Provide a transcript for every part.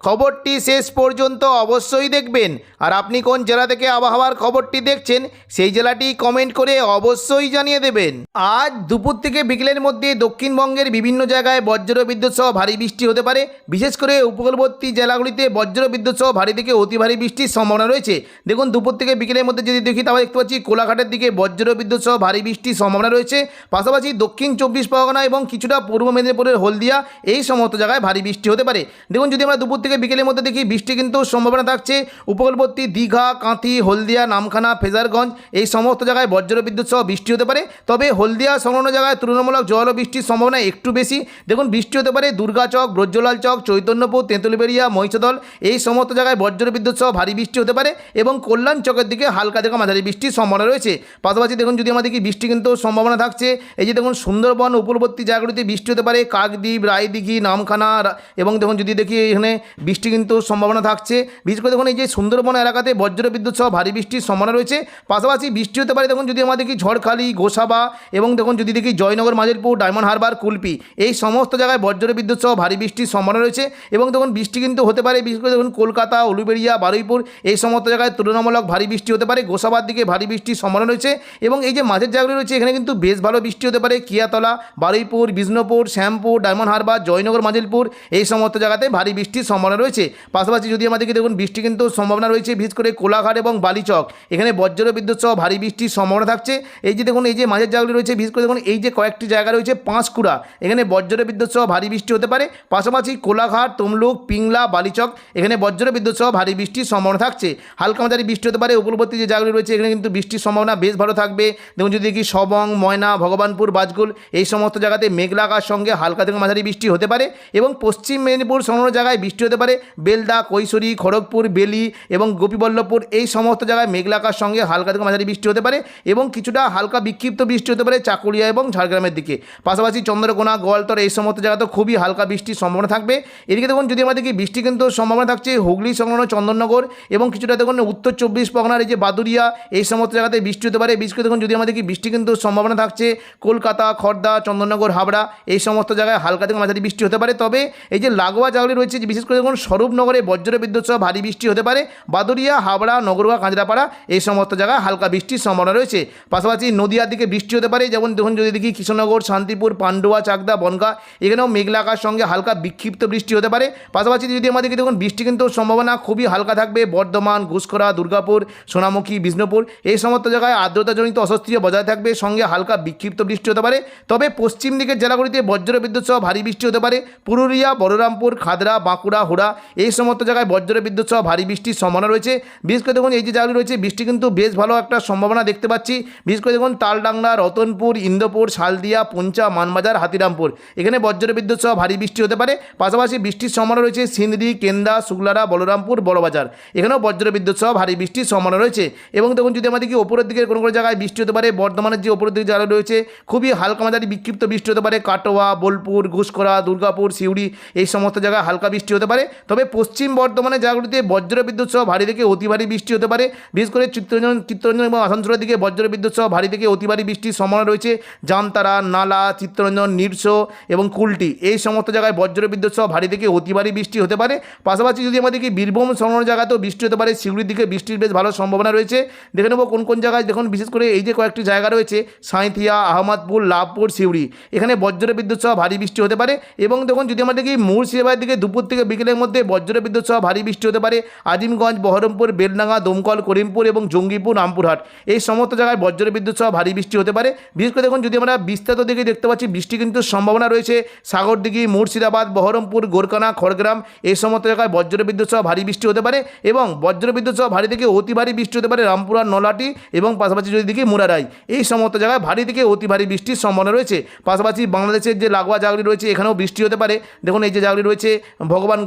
খবরটি শেষ পর্যন্ত অবশ্যই দেখবেন। আর আপনি কোন জেলা থেকে আবহাওয়ার খবরটি দেখছেন, সেই জেলাটি কমেন্ট করে অবশ্যই জানিয়ে দেবেন। আজ দুপুর থেকে বিকেলের মধ্যে দক্ষিণবঙ্গের বিভিন্ন জায়গায় বজ্র বিদ্যুৎ সহ ভারী বৃষ্টি হতে পারে। বিশেষ করে উপকূলবর্তী জেলাগুলিতে বজ্র বিদ্যুৎ সহ ভারী থেকে অতি ভারী বৃষ্টির সম্ভাবনা রয়েছে। দেখুন, দুপুর থেকে বিকেলের মধ্যে যদি দেখি, তাহলে দেখতে পাচ্ছি কোলাঘাটের দিকে বজ্র বিদ্যুৎ সহ ভারী বৃষ্টির সম্ভাবনা রয়েছে। পাশাপাশি দক্ষিণ চব্বিশ পরগনা এবং কিছুটা পূর্ব মেদিনীপুরের হলদিয়া, এই সমস্ত জায়গায় ভারী বৃষ্টি হতে পারে। দেখুন, যদি আমরা দুপুর থেকে বিকেলের মধ্যে দেখি বৃষ্টি কিন্তু সম্ভাবনা থাকছে। উপকূলবর্তী দীঘা, কাঁথি, হলদিয়া, নামখানা, ফেজারগঞ্জ এই সমস্ত জায়গায় বজ্র বিদ্যুৎ সহ বৃষ্টি হতে পারে। তবে হলদিয়া সংলগ্ন জায়গায় তুলনামূলক জল ও বৃষ্টির সম্ভাবনা একটু বেশি। দেখুন, বৃষ্টি হতে পারে দুর্গাচক ব্রজ্জলাল চক, চৈতন্যপুর, তেঁতুলবেড়িয়া, মহিষদল এই সমস্ত জায়গায় বজ্র বিদ্যুৎ সহ ভারী বৃষ্টি হতে পারে এবং কল্যাণ চকের দিকে হালকা থেকে মাঝারি বৃষ্টির সম্ভাবনা রয়েছে। পাশাপাশি দেখুন, যদি আমাদের কি বৃষ্টি কিন্তু সম্ভাবনা থাকছে। এই যে দেখুন, সুন্দরবন উপকূলবর্তী জায়গাগুলিতে বৃষ্টি হতে পারে। কাকদ্বীপ, রায়দিঘি, নামখানা এবং দেখুন, যদি দেখি এখানে বৃষ্টি কিন্তু সম্ভাবনা থাকছে। বিশেষ করে দেখুন এই যে সুন্দরবন এলাকাতে বজ্র বিদ্যুৎ সহ ভারী বৃষ্টির সম্ভাবনা রয়েছে। পাশাপাশি বৃষ্টি হতে পারে দেখুন যদি আমাদের কি ঝড়খালি, গোসাবা এবং দেখুন যদি দেখি জয়নগর মাঝেরপুর ডায়মন্ড হারবার, কুলপি এই সমস্ত জায়গায় বজ্র বিদ্যুৎ সহ ভারী বৃষ্টির সম্ভাবনা রয়েছে এবং দেখুন বৃষ্টি কিন্তু হতে পারে বিশেষ করে দেখুন কলকাতা, উলুবেড়িয়া, বারুইপুর এই সমস্ত জায়গায় তুলনামূলক ভারী বৃষ্টি হতে পারে। গোসাবার দিকে ভারী বৃষ্টির সম্ভাবনা রয়েছে এবং এই যে মাঝের জায়গাগুলো রয়েছে এখানে কিন্তু বেশ ভালো বৃষ্টি হতে পারে। কিয়াতলা, বারুইপুর, বিষ্ণুপুর, শ্যামপুর, ডায়মন্ড হারবার, জয়নগর মাঝেরপুর এই সমস্ত জায়গাতে ভারী বৃষ্টির সম্ভাবনা রয়েছে। পাশাপাশি যদি আমাদেরকে দেখুন, বৃষ্টি কিন্তু সম্ভাবনা রয়েছে, বিশেষ করে কোলাঘাট এবং বালিচক। এখানে বজ্র বিদ্যুৎ সহ ভারী বৃষ্টির সম্ভাবনা থাকছে। এই যে দেখুন, এই যে মাঝের জায়গাগুলি রয়েছে, বিশেষ করে দেখুন, এই যে কয়েকটি জায়গা রয়েছে, পাঁশকুড়া। এখানে বজ্র বিদ্যুৎ সহ ভারী বৃষ্টি হতে পারে। পাশাপাশি কোলাঘাট, তমলুক, পিংলা, বালিচক, এখানে বজ্র বিদ্যুৎ সহ ভারী বৃষ্টির সম্ভাবনা থাকছে। হালকা মাঝারি বৃষ্টি হতে পারে। উপকূলবর্তী যে জায়গাগুলি রয়েছে, এখানে কিন্তু বৃষ্টির সম্ভাবনা বেশ ভালো থাকবে। দেখুন, যদি দেখি সবং, ময়না, ভগবানপুর, বাজগুল, এই সমস্ত জায়গাতে মেঘলা আকাশ সঙ্গে হালকা থেকে মাঝারি বৃষ্টি হতে পারে। এবং পশ্চিম মেদিনীপুর সংলগ্ন জায়গায় বৃষ্টি হতে পারে। বেলদা, কৈশোরী, খড়গপুর, বেলি এবং গোপীবল্লভপুর এই সমস্ত জায়গায় মেঘলাকার সঙ্গে হালকা থেকে মাঝারি বৃষ্টি হতে পারে এবং কিছুটা হালকা বিক্ষিপ্ত বৃষ্টি হতে পারে চাকুলিয়া এবং ঝাড়গ্রামের দিকে। পাশাপাশি চন্দ্রকোনা, গোয়ালতর এই সমস্ত জায়গাতে খুবই হালকা বৃষ্টির সম্ভাবনা থাকবে। এদিকে দেখুন, যদি আমাদের বৃষ্টি কিন্তু সম্ভাবনা থাকছে, হুগলি, সংলগ্ন চন্দননগর এবং কিছুটা দেখুন, উত্তর চব্বিশ পরগনার এই যে বাদুরিয়া, এই সমস্ত জায়গাতে বৃষ্টি হতে পারে। করে দেখুন, যদি আমাদের বৃষ্টি কিন্তু সম্ভাবনা থাকছে, কলকাতা খড়দা চন্দননগর, হাবড়া এই সমস্ত জায়গায় হালকা থেকে মাঝারি বৃষ্টি হতে পারে। তবে এই যে লাগোয়া জায়গাগুলি রয়েছে বিশেষ করে দেখুন স্বরূপনগরে বজ্র বিদ্যুৎ সহ ভারী বৃষ্টি হতে পারে বাদুরিয়া হাবড়া নগরুয়া কাঁচরাপাড়া, এই সমস্ত জায়গায় হালকা বৃষ্টির সম্ভাবনা রয়েছে। পাশাপাশি নদীয়ার দিকে বৃষ্টি হতে পারে, যেমন দেখুন যদি দেখি কৃষ্ণনগর, শান্তিপুর, পান্ডুয়া, চাকদা, বনগা, এখানেও মেঘলা আকাশ সঙ্গে হালকা বিক্ষিপ্ত বৃষ্টি হতে পারে। পাশাপাশি যদি আমাদেরকে দেখুন বৃষ্টি কিন্তু সম্ভাবনা খুবই হালকা থাকবে, বর্ধমান, ঘুষখরা, দুর্গাপুর, সোনামুখী, বিষ্ণুপুর, এই সমস্ত জায়গায় আর্দ্রতাজনিত অস্বস্তিও বজায় থাকবে, সঙ্গে হালকা বিক্ষিপ্ত বৃষ্টি হতে পারে। তবে পশ্চিম দিকের জেলাগুলিতে বজ্র বিদ্যুৎ সহ ভারী বৃষ্টি হতে পারে, পুরুলিয়া, বলরামপুর, খাদরা, বাঁকুড়া হুড়া এই সমস্ত জায়গায় বজ্র বিদ্যুৎ সহ ভারী বৃষ্টির সম্ভাবনা রয়েছে। বিশেষ করে দেখুন, এই যে জায়গাগুলি রয়েছে, বৃষ্টি কিন্তু বেশ ভালো একটা সম্ভাবনা দেখতে পাচ্ছি। বিশেষ করে দেখুন, তালডাংরা, রতনপুর ইন্দ্রপুর শালদিয়া, পুঞ্চা, মানবাজার, হাতিরামপুর। এখানে বজ্র বিদ্যুৎ সহ ভারী বৃষ্টি হতে পারে। পাশাপাশি বৃষ্টির সম্ভাবনা রয়েছে সিন্দি, কেন্দা, শুক্লারা, বলরামপুর, বড়বাজার। এখানেও বজ্র বিদ্যুৎ সহ ভারী বৃষ্টির সম্ভাবনা রয়েছে। এবং দেখুন, যদি আমাদের কি ওপরের দিকে কোনো কোনো জায়গায় বৃষ্টি হতে পারে, বর্ধমানের যে ওপরের দিকে জায়গা রয়েছে, খুবই হালকা মাঝারি বিক্ষিপ্ত বৃষ্টি হতে পারে। কাটোয়া, বোলপুর ঘুষকরা দুর্গাপুর, সিউড়ি, এই সমস্ত জায়গায় হালকা বৃষ্টি হতে পারে। তবে পশ্চিম বর্ধমানের জায়গাগুলিতে বজ্র বিদ্যুৎ সহ ভারী থেকে অতি ভারী বৃষ্টি হতে পারে। বিশেষ করে চিত্তরঞ্জন চিত্তরঞ্জন এবং আসানসোলের দিকে বজ্র বিদ্যুৎ সহ ভারী থেকে অতি ভারী বৃষ্টির সম্ভাবনা রয়েছে। জামতারা, নালা, চিত্তরঞ্জন, নিরস এবং কুলটি এই সমস্ত জায়গায় বজ্র বিদ্যুৎ সহ ভারী থেকে অতি ভারী বৃষ্টি হতে পারে। পাশাপাশি যদি আমাদের কি বীরভূম সংলগ্ন জায়গাতেও বৃষ্টি হতে পারে সিউড়ির দিকে বৃষ্টির বেশ ভালো সম্ভাবনা রয়েছে। দেখে নেব কোন কোন জায়গায়। দেখুন, বিশেষ করে এই যে কয়েকটি জায়গা রয়েছে, সাঁইথিয়া, আহমদপুর, লাভপুর সিউড়ি এখানে বজ্র বিদ্যুৎ সহ ভারী বৃষ্টি হতে পারে। এবং দেখুন, যদি আমাদের কি মুর্শিদাবাদের দিকে দুপুর থেকে বিকেলের জায়গার মধ্যে বজ্র বিদ্যুৎ সহ ভারী বৃষ্টি হতে পারে। আজিমগঞ্জ, বহরমপুর, বেলডাঙ্গা, দমকল, করিমপুর এবং জঙ্গিপুর, রামপুরহাট। এই সমস্ত জায়গায় বজ্র বিদ্যুৎ সহ ভারী বৃষ্টি হতে পারে। বিশেষ করে দেখুন, যদি আমরা বিস্তারিত দিকে দেখতে পাচ্ছি, বৃষ্টি কিন্তু সম্ভাবনা রয়েছে। সাগরদিঘি, মুর্শিদাবাদ, বহরমপুর গোরকানা খড়গ্রাম, এই সমস্ত জায়গায় বজ্র বিদ্যুৎ সহ ভারী বৃষ্টি হতে পারে এবং বজ্র বিদ্যুৎ সহ ভারী থেকে অতি ভারী বৃষ্টি হতে পারে রামপুরহাট নলাটি এবং পাশাপাশি যদি দেখি মুরারাই। এই সমস্ত জায়গায় ভারী থেকে অতি ভারী বৃষ্টির সম্ভাবনা রয়েছে। পাশাপাশি বাংলাদেশের যে লাগোয়া জাগরি রয়েছে, এখানেও বৃষ্টি হতে পারে। দেখুন, এই যে জাগরি রয়েছে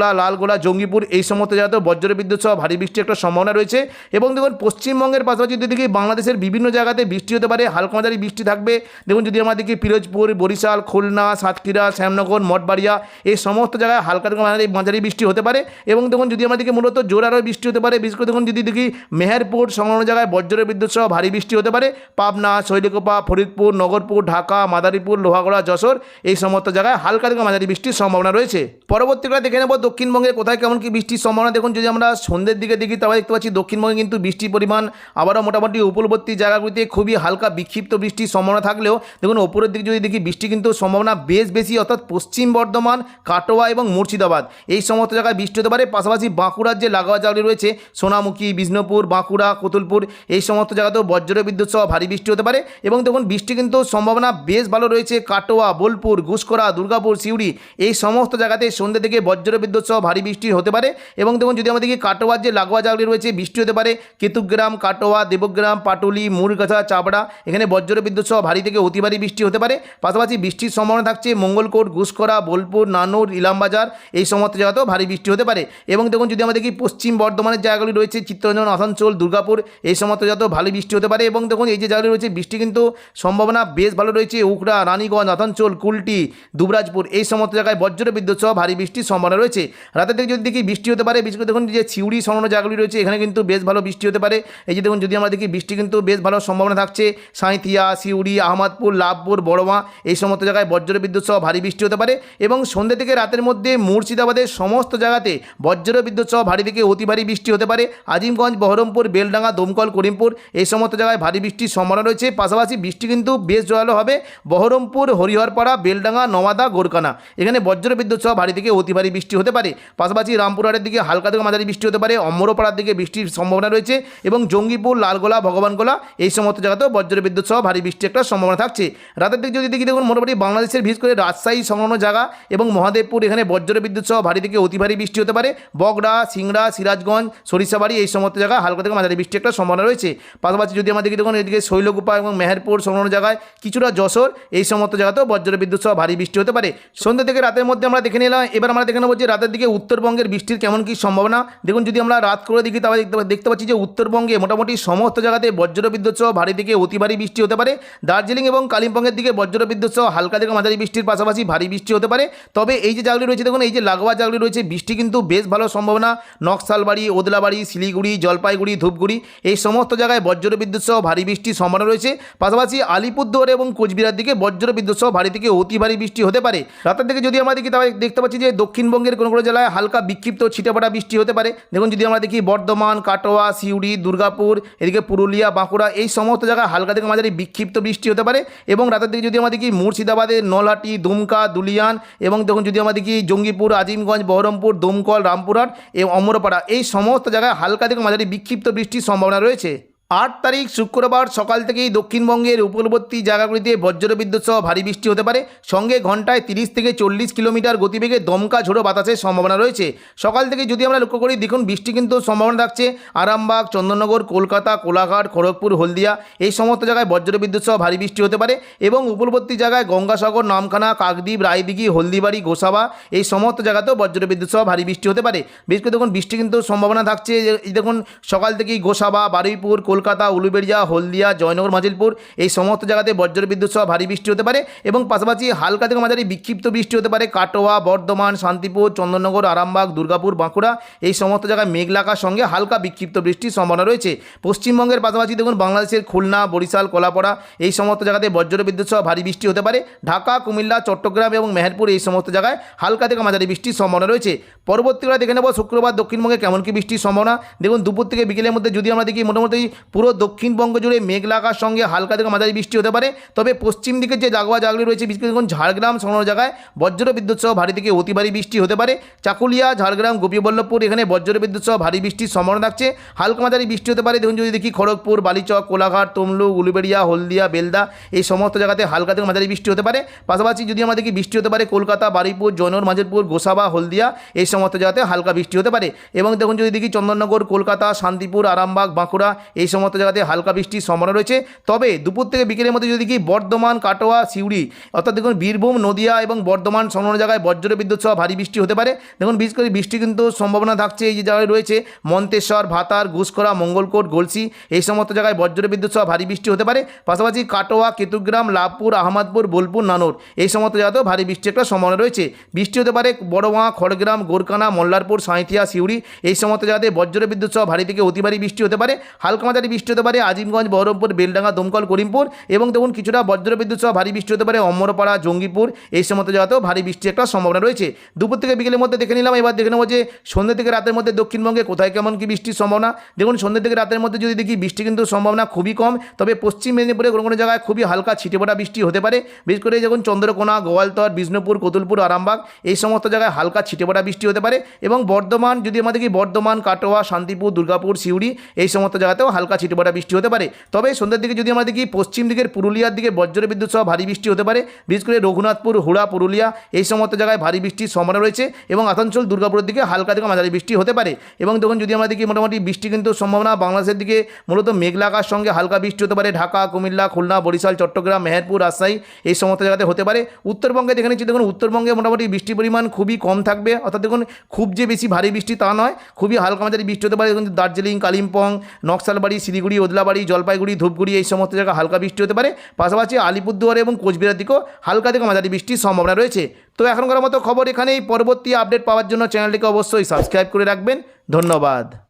ভগবানগোলা লালগোলা জঙ্গিপুর এই সমস্ত জায়গাতেও বজ্র বিদ্যুৎ সহ ভারী বৃষ্টির একটা সম্ভাবনা রয়েছে। এবং দেখুন, পশ্চিমবঙ্গের পাশাপাশি যদি দেখি, বাংলাদেশের বিভিন্ন জায়গাতে বৃষ্টি হতে পারে হালকা মাঝারি বৃষ্টি থাকবে। দেখুন, যদি আমরা দেখি, পিরোজপুর, বরিশাল, খুলনা, সাতক্ষীরা, শ্যামনগর, মঠবাড়িয়া, এই সমস্ত জায়গায় হালকা থেকে মাঝারি মাঝারি বৃষ্টি হতে পারে। এবং দেখুন, যদি আমরা দেখি, মূলত জোরারও বৃষ্টি হতে পারে, বিশেষ করে দেখুন, যদি দেখি, মেহেরপুর সংলগ্ন জায়গায় বজ্র বিদ্যুৎ সহ ভারী বৃষ্টি হতে পারে। পাবনা, শৈলকুপা, ফরিদপুর, নগরপুর, ঢাকা, মাদারীপুর, লোহাগড়া, যশোর, এই সমস্ত জায়গায় হালকা থেকে মাঝারি বৃষ্টির সম্ভাবনা রয়েছে। পরবর্তীকালে দেখে নেব দক্ষিণবঙ্গে কোথায় কেমন কি বৃষ্টির সম্ভাবনা? দেখুন, যদি আমরা সন্ধ্যের দিকে দেখি তবে দেখতে পাচ্ছি দক্ষিণবঙ্গে কিন্তু বৃষ্টির পরিমাণ আবারও মোটামুটি উপলবর্তী জায়গাগুলিতে খুবই হালকা বিক্ষিপ্ত বৃষ্টির সম্ভাবনা থাকলেও, দেখুন, ওপরের দিকে যদি দেখি, বৃষ্টি কিন্তু সম্ভাবনা বেশ বেশি, অর্থাৎ পশ্চিম বর্ধমান, কাটোয়া এবং মুর্শিদাবাদ। এই সমস্ত জায়গায় বৃষ্টি হতে পারে। পাশাপাশি বাঁকুড়ার যে লাগোয়া জায়গাগুলি রয়েছে, সোনামুখী, বিষ্ণুপুর, বাঁকুড়া, কতুলপুর, এই সমস্ত জায়গাতেও বজ্র বিদ্যুৎ সহ ভারী বৃষ্টি হতে পারে। এবং দেখুন, বৃষ্টি কিন্তু সম্ভাবনা বেশ ভালো রয়েছে কাটোয়া, বোলপুর ঘুষকরা দুর্গাপুর, সিউড়ি, এই সমস্ত জায়গাতে সন্ধ্যে থেকে বজ্র বিদ্যুৎ সহ ভারী বৃষ্টি হতে পারে এবং দেখুন যদি আমাদের কাটোয়ার যে লাগোয়া জায়গাগুলি রয়েছে, বৃষ্টি হতে পারে কেতুগ্রাম, কাটোয়া, দেবগ্রাম, পাটুলি মুরগাছা চাবড়া, এখানে বজ্র বিদ্যুৎ সহ ভারী থেকে অতি ভারী বৃষ্টি হতে পারে। পাশাপাশি বৃষ্টির সম্ভাবনা থাকছে মঙ্গলকোট ঘুষকরা বোলপুর, নানুর, ইলামবাজার এই সমস্ত জায়গাতেও ভারী বৃষ্টি হতে পারে এবং দেখুন যদি আমরা দেখি পশ্চিম বর্ধমানের জায়গাগুলি রয়েছে, চিত্তরঞ্জন, আসানসোল, দুর্গাপুর এই সমস্ত জায়গাতেও ভালো বৃষ্টি হতে পারে এবং দেখুন এই যে জায়গাগুলি রয়েছে, বৃষ্টি কিন্তু সম্ভাবনা বেশ ভালো রয়েছে। উকড়া, রানীগঞ্জ, আসানসোল, কুলটি, দুবরাজপুর এই সমস্ত জায়গায় বজ্র বিদ্যুৎ সহ ভারী বৃষ্টির সম্ভাবনা রয়েছে। রাতের দিকে যদি দেখি বৃষ্টি হতে পারে, বিশেষ করে দেখুন যে ছিউড়ি সংলগ্ন জায়গাগুলি রয়েছে, এখানে কিন্তু বেশ ভালো বৃষ্টি হতে পারে। এই যে দেখুন, যদি আমরা দেখি বৃষ্টি কিন্তু বেশ ভালো সম্ভাবনা থাকছে। সাঁইথিয়া, সিউড়ি, আহমদপুর, লাভপুর বড়মা এই সমস্ত জায়গায় বজ্র বিদ্যুৎ সহ ভারী বৃষ্টি হতে পারে এবং সন্ধ্যে থেকে রাতের মধ্যে মুর্শিদাবাদের সমস্ত জায়গাতে বজ্র বিদ্যুৎ সহ ভারী থেকে অতি ভারী বৃষ্টি হতে পারে। আজিমগঞ্জ, বহরমপুর, বেলডাঙ্গা, দমকল, করিমপুর, এই সমস্ত জায়গায় ভারী বৃষ্টির সম্ভাবনা রয়েছে। পাশাপাশি বৃষ্টি কিন্তু বেশ জোরালো হবে বহরমপুর, হরিহরপাড়া, বেলডাঙ্গা, নওয়াদা গোরকানা এখানে বজ্র বিদ্যুৎ সহ ভারী থেকে অতি ভারী বৃষ্টি হতে পারে। পাশাপাশি রামপুরহাটের দিকে হালকা থেকে মাঝারি বৃষ্টি হতে পারে। অমরপাড়ার দিকে বৃষ্টির সম্ভাবনা রয়েছে এবং জঙ্গিপুর, লালগোলা, ভগবানগোলা এই সমস্ত জায়গাতেও বজ্র বিদ্যুৎ সহ ভারী বৃষ্টি একটা সম্ভাবনা থাকছে। রাতের দিকে যদি দেখি, দেখুন, মোটামুটি বাংলাদেশের বিশেষ করে রাজশাহী সংলগ্ন জায়গা এবং মহাদেবপুর, এখানে বজ্র বিদ্যুৎ সহ ভারী থেকে অতি ভারী বৃষ্টি হতে পারে। বগড়া, সিংড়া, সিরাজগঞ্জ, সরিষাবাড়ি এই সমস্ত জায়গায় হালকা থেকে মাঝারি বৃষ্টি একটা সম্ভাবনা রয়েছে। পাশাপাশি যদি আমরা দেখি, দেখুন, এদিকে শৈলকুপা এবং মেহেরপুর সংলগ্ন জায়গায় কিছুটা যশোর এই সমস্ত জায়গাতেও বজ্র বিদ্যুৎ সহ ভারী বৃষ্টি হতে পারে। সন্ধ্যে থেকে রাতের মধ্যে আমরা দেখে নিলাম, এবার আমরা দেখে নেব যে রাতের দিকে উত্তরবঙ্গের বৃষ্টির কেমন কী সম্ভাবনা? দেখুন, যদি আমরা রাত করে দেখি, তাহলে দেখতে পাচ্ছি যে উত্তরবঙ্গে মোটামুটি সমস্ত জায়গাতে বজ্র বিদ্যুৎ সহ ভারী থেকে অতি ভারী বৃষ্টি হতে পারে। দার্জিলিং এবং কালিম্পংয়ের দিকে বজ্র বিদ্যুৎ সহ হালকা থেকে মাঝারি বৃষ্টির পাশাপাশি ভারী বৃষ্টি হতে পারে। তবে এই যে জায়গাগুলি রয়েছে, দেখুন, এই যে লাগোয়া জায়গাগুলি রয়েছে, বৃষ্টি কিন্তু বেশ ভালো সম্ভাবনা। নকশালবাড়ি, ওদলাবাড়ি, শিলিগুড়ি, জলপাইগুড়ি, ধূপগুড়ি, এই সমস্ত জায়গায় বজ্র বিদ্যুৎ সহ ভারী বৃষ্টির সম্ভাবনা রয়েছে। পাশাপাশি আলিপুরদুয়ার এবং কোচবিহার দিকে বজ্র বিদ্যুৎ সহ ভারী থেকে অতি ভারী বৃষ্টি হতে পারে। রাতের দিকে যদি আমরা দেখি, তাহলে দেখতে পাচ্ছি যে দক্ষিণবঙ্গের কোনো কোনো জেলায় হালকা বিক্ষিপ্ত ছিটেপাটা বৃষ্টি হতে পারে। দেখুন, যদি আমরা দেখি বর্ধমান, কাটোয়া, সিউড়ি, দুর্গাপুর, এদিকে পুরুলিয়া, বাঁকুড়া, এই সমস্ত জায়গায় হালকা থেকে মাঝারি বিক্ষিপ্ত বৃষ্টি হতে পারে এবং রাতের দিকে যদি আমরা দেখি মুর্শিদাবাদের নলহাটি, দুমকা, দুলিয়ান এবং দেখুন, যদি আমরা দেখি জঙ্গিপুর, আজিমগঞ্জ, বহরমপুর, দমকল, রামপুরহাট এবং অমরপাড়া, এই সমস্ত জায়গায় হালকা থেকে মাঝারি বিক্ষিপ্ত বৃষ্টির সম্ভাবনা রয়েছে। আট তারিখ শুক্রবার সকাল থেকেই দক্ষিণবঙ্গের উপকূলবর্তী জায়গাগুলিতে বজ্রবিদ্যুৎ সহ ভারী বৃষ্টি হতে পারে। সঙ্গে ঘন্টায় তিরিশ থেকে চল্লিশ কিলোমিটার গতিবেগে দমকা ঝোড়ো বাতাসের সম্ভাবনা রয়েছে। সকাল থেকে যদি আমরা লক্ষ্য করি, দেখুন বৃষ্টি কিন্তু সম্ভাবনা থাকছে। আরামবাগ, চন্দননগর, কলকাতা, কোলাঘাট, খড়গপুর, হলদিয়া এই সমস্ত জায়গায় বজ্রবিদ্যুৎ সহ ভারী বৃষ্টি হতে পারে এবং উপকূলবর্তী জায়গায় গঙ্গাসাগর, নামখানা, কাকদ্বীপ, রায়দিঘি, হলদিবাড়ি, গোসাবা এই সমস্ত জায়গাতেও বজ্রবিদ্যুৎ সহ ভারী বৃষ্টি হতে পারে। বিশেষ করে দেখুন বৃষ্টি কিন্তু সম্ভাবনা থাকছে। দেখুন সকাল থেকেই গোসাবা, বারুইপুর কলকাতা, উলুবেড়িয়া, হলদিয়া, জয়নগর, মাজিলপুর এই সমস্ত জায়গাতে বজ্র বিদ্যুৎ সহ ভারী বৃষ্টি হতে পারে এবং পাশাপাশি হালকা থেকে মাঝারি বিক্ষিপ্ত বৃষ্টি হতে পারে কাটোয়া, বর্ধমান, শান্তিপুর, চন্দননগর, আরামবাগ, দুর্গাপুর, বাঁকুড়া এই সমস্ত জায়গায় মেঘলাকার সঙ্গে হালকা বিক্ষিপ্ত বৃষ্টির সম্ভাবনা রয়েছে। পশ্চিমবঙ্গের পাশাপাশি দেখুন বাংলাদেশের খুলনা, বরিশাল, কলাপাড়া এই সমস্ত জায়গাতে বজ্র বিদ্যুৎ সহ ভারী বৃষ্টি হতে পারে। ঢাকা, কুমিল্লা, চট্টগ্রাম এবং মেহেরপুর এই সমস্ত জায়গায় হালকা থেকে মাঝারি বৃষ্টির সম্ভাবনা রয়েছে। পরবর্তীকালে দেখে নেব শুক্রবার দক্ষিণবঙ্গে কেমন কি বৃষ্টির সম্ভাবনা। দেখুন দুপুর থেকে বিকেলের মধ্যে যদি আমরা দেখি মোটামুটি পুরো দক্ষিণবঙ্গ জুড়ে মেঘ লাগার সঙ্গে হালকা থেকে মাঝারি বৃষ্টি হতে পারে। তবে পশ্চিম দিকে যে জাগোয়া জাগলি রয়েছে, বিশেষ করে ঝাড়গ্রাম, সংলগ্ন জায়গায় বজ্র বিদ্যুৎ সহ ভারী থেকে অতি ভারী বৃষ্টি হতে পারে। চাকুলিয়া, ঝাড়গ্রাম, গোপীবল্লভপুর এখানে বজ্র বিদ্যুৎ সহ ভারী বৃষ্টির সম্ভাবনা থাকছে। হালকা মাঝারি বৃষ্টি হতে পারে। দেখুন যদি দেখি খড়গপুর, বালিচক, কোলাঘাট, তমলুক, উলুবেড়িয়া, হলদিয়া, বেলদা, এই সমস্ত জায়গাতে হালকা থেকে মাঝারি বৃষ্টি হতে পারে। পাশাপাশি যদি আমরা দেখি বৃষ্টি হতে পারে কলকাতা বারুইপুর জয়নগর, মাঝেরপুর, গোসাবা, হলদিয়া, এই সমস্ত জায়গাতে হালকা বৃষ্টি হতে পারে। এবং দেখুন যদি দেখি চন্দননগর, কলকাতা, শান্তিপুর, আরামবাগ, বাঁকুড়া, এই সমস্ত জায়গাতে হালকা বৃষ্টির সম্ভাবনা রয়েছে। তবে দুপুর থেকে বিকেলের মধ্যে যদি কি বর্ধমান, কাটোয়া, সিউড়ি, অর্থাৎ দেখুন বীরভূম, নদিয়া এবং বর্ধমান সংলগ্ন জায়গায় বজ্র বিদ্যুৎ সহ ভারী বৃষ্টি হতে পারে। দেখুন বিশেষ করে বৃষ্টি কিন্তু সম্ভাবনা থাকছে এই যে জায়গায় রয়েছে। মন্তেশ্বর, ভাতার ঘুষকরা মঙ্গলকোট, গলসি, এই সমস্ত জায়গায় বজ্র বিদ্যুৎ সহ ভারী বৃষ্টি হতে পারে। পাশাপাশি কাটোয়া, কেতুগ্রাম, লাভপুর, আহমদপুর, বোলপুর, নানোর এই সমস্ত জায়গাতেও ভারী বৃষ্টির একটা সম্ভাবনা রয়েছে। বৃষ্টি হতে পারে বড়মা খড়গ্রাম গোরকানা মল্লারপুর, সাঁইথিয়া, সিউড়ি এই সমস্ত জায়গাতে বজ্র বিদ্যুৎ সহ ভারী থেকে অতি ভারী বৃষ্টি হতে পারে। হালকা মাঝারি বৃষ্টি হতে পারে, আজিমগঞ্জ, বহরমপুর, বেলডাঙ্গা, দমকল, করিমপুর এবং দেখুন কিছুটা বজ্র বিদ্যুৎ সহ ভারী বৃষ্টি হতে পারে, অমরপাড়া, জঙ্গিপুর, এই সমস্ত জায়গাতেও ভারী বৃষ্টির একটা সম্ভাবনা রয়েছে। দুপুর থেকে বিকেলের মধ্যে দেখে নিলাম, এবার দেখে নেব যে সন্ধ্যে থেকে রাতের মধ্যে দক্ষিণবঙ্গে কোথায় কেমন কি বৃষ্টির সম্ভাবনা। দেখুন সন্ধ্যে থেকে রাতের মধ্যে যদি দেখি, বৃষ্টি কিন্তু সম্ভাবনা খুবই কম, তবে পশ্চিম মেদিনীপুরে কোনো কোনো জায়গায় খুবই হালকা ছিটেফোঁটা বৃষ্টি হতে পারে। বিশেষ করে যখন চন্দ্রকোনা, গোয়ালতর, বিষ্ণুপুর, কতুলপুর, আরামবাগ, এই সমস্ত জায়গায় হালকা ছিটেফোঁটা বৃষ্টি হতে পারে এবং বর্ধমান, যদি আমাদের দেখি বর্ধমান, কাটোয়া, শান্তিপুর, দুর্গাপুর, সিউড়ি, এই সমস্ত জায়গাতেও হালকা ছিটেফোঁটা বৃষ্টি হতে পারে। তবে সন্ধ্যের দিকে যদি আমরা দেখি, পশ্চিম দিকের পুরুলিয়ার দিকে বজ্র বিদ্যুৎ সহ ভারী বৃষ্টি হতে পারে। বিশেষ করে রঘুনাথপুর, হুড়া, পুরুলিয়া এই সমস্ত জায়গায় ভারী বৃষ্টির সম্ভাবনা রয়েছে এবং আসানসোল, দুর্গাপুরের দিকে হালকা থেকে মাঝারি বৃষ্টি হতে পারে। এবং দেখুন যদি আমরা দেখি, মোটামুটি বৃষ্টি কিন্তু সম্ভাবনা বাংলাদেশের দিকে মূলত মেঘলাকার সঙ্গে হালকা বৃষ্টি হতে পারে। ঢাকা, কুমিল্লা, খুলনা, বরিশাল, চট্টগ্রাম, মেহেরপুর, রাজশাহী এই সমস্ত জায়গাতে হতে পারে। উত্তরবঙ্গে দেখে নিচ্ছি, দেখুন, উত্তরবঙ্গে মোটামুটি বৃষ্টির পরিমাণ খুবই কম থাকবে। অর্থাৎ দেখুন, খুব যে বেশি ভারী বৃষ্টি তা নয়, খুবই হালকা মাঝারি বৃষ্টি হতে পারে। দার্জিলিং, কালিম্পং, নকশালবাড়ি শিলিগুড়ি, ওদলাবাড়ি, জলপাইগুড়ি, ধূপগুড়ি এই সমস্ত জায়গায় হালকা বৃষ্টি হতে পারে। পাশাপাশি আলিপুরদুয়ার এবং কোচবিহার দিকেও হালকা থেকে মাঝারি বৃষ্টির সম্ভাবনা রয়েছে। তো এখনকার মতো খবর এখানেই। পরবর্তী আপডেট পাওয়ার জন্য চ্যানেলটিকে অবশ্যই সাবস্ক্রাইব করে রাখবেন। ধন্যবাদ।